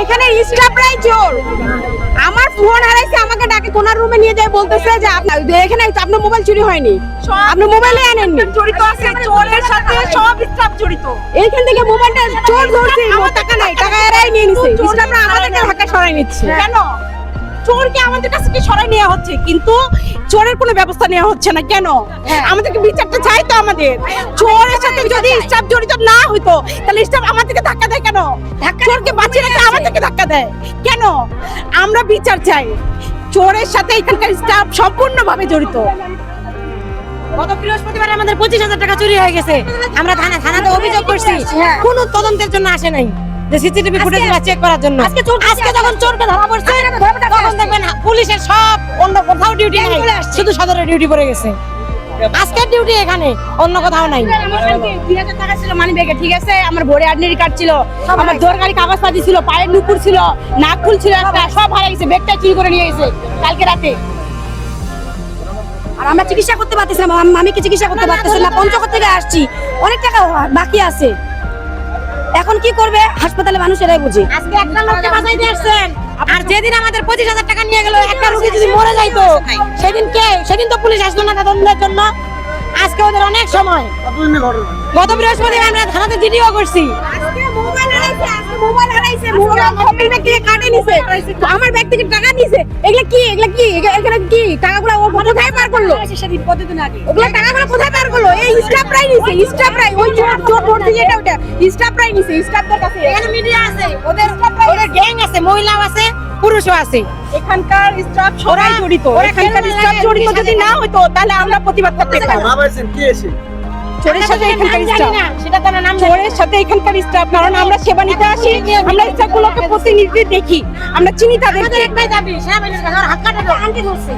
এখানে স্টাফরাই চোর। আমার ফোন হারাইছে আমাকে ডাকে কোনার রুমে নিয়ে যায় বলতেছে যে আপনার এখানে আপনার মোবাইল চুরি হয়নি। আপনি মোবাইলে আনেননি। জড়িত আছে চোরের সাথে সব স্টাফ জড়িত। এইখান থেকে মোবাইলটা চোর ধরছে টাকা নাই টাকা এরাই নিয়ে নিছে। স্টাফরা আমাদেরকে ঢাকা সরাই নিচ্ছে। কেন? চোরকে আমাদের কাছে কি সরাই নেওয়া হচ্ছে? কিন্তু চোরের কোনো ব্যবস্থা নেওয়া হচ্ছে না কেন? আমাদেরকে বিচারটা চাই তো আমাদের। চোরের সাথে যদি স্টাফ জড়িত না হইতো তাহলে স্টাফ আমাদেরকে ধাক্কা দেয় কেন? চোরকে বাঁচিয়ে রাখতে আমাদেরকে ধাক্কা দেয়। কেন? আমরা বিচার চাই। চোরের সাথে এখানকার স্টাফ সম্পূর্ণভাবে জড়িত। গত বৃহস্পতিবার আমাদের পঁচিশ হাজার টাকা চুরি হয়ে গেছে। আমরা থানা থানাতে অভিযোগ করছি। কোনো তদন্তের জন্য আসে নাই। যে সিসিটিভি চেক করার জন্য। আজকে যখন চোরকে ধরা পড়ছে তখন দেখবেন পুলিশের সব অন্য কোথাও ডিউটি নাই। শুধু সদরে ডিউটি পড়ে গেছে। আজকের ডিউটি এখানে অন্য কোথাও নাই। দুই হাজার টাকা ছিল মানি ব্যাগে ঠিক আছে? আমার ভোরে আডমিট কার্ড ছিল আমার দরকারি কাগজপাতি ছিল পায়ের নুপুর ছিল নাক ফুল ছিল একটা সব হারিয়ে গেছে ব্যাগটা চুরি করে নিয়ে গেছে কালকে রাতে। আর আমরা চিকিৎসা করতে পারতেছিলাম আম- আমি কি চিকিৎসা করতে পারতেছিলাম না। পঞ্চগড় থেকে আসছি অনেক টাকা বাকি আছে। এখন কি করবে? হাসপাতালে মানুষ এরাই বুঝে। আজকে একটা লোককে বাঁচাইতে আসছেন। আর যেদিন আমাদের পঁচিশ হাজার টাকা নিয়ে গেল একটা রোগী যদি মরে যাইতো সেদিন কে? সেদিন তো পুলিশ আসলো না তদন্তের জন্য। আজকে ওদের অনেক সময়। গত বৃহস্পতিবার আমরা থানাতে জিডিও করছি। আমার ব্যাগ থেকে টাকা নিছে। এগুলা কি? এগুলা কি? এখানে কি? টাকাগুলো ও কোথায় করল? সেদিন কতদিন আগে? টাকাগুলো কোথায় পার করল? এই স্টাফরাই নিছে স্টাফরাই ওই চোর চোর ধরছে যেটা ওটা স্টাফরাই নিছে স্টাফদের কাছে। এখানে মিডিয়া আছে। ওদের ওদের গ্যাং আছে মহিলাও আছে পুরুষও আছে। এখানকার স্টাফ সবাই জড়িত। এখানকার স্টাফ জড়িত যদি না হতো তাহলে আমরা প্রতিবাদ করতে পারতাম। ভাবাইছেন এসে? চোরের সাথে এখানকার স্টাফ না, সেটা তো নাম চোরের সাথে এখানকার স্টাফ কারণ আমরা সেবা নিতে আসি। আমরা স্টাফগুলোকে প্রতিনিধি দেখি। আমরা চিনি আমাদের তাদেরকে। একটাই দাবি সেনাবাহিনীর কাছে হাত কাটা দাও। ধরছে।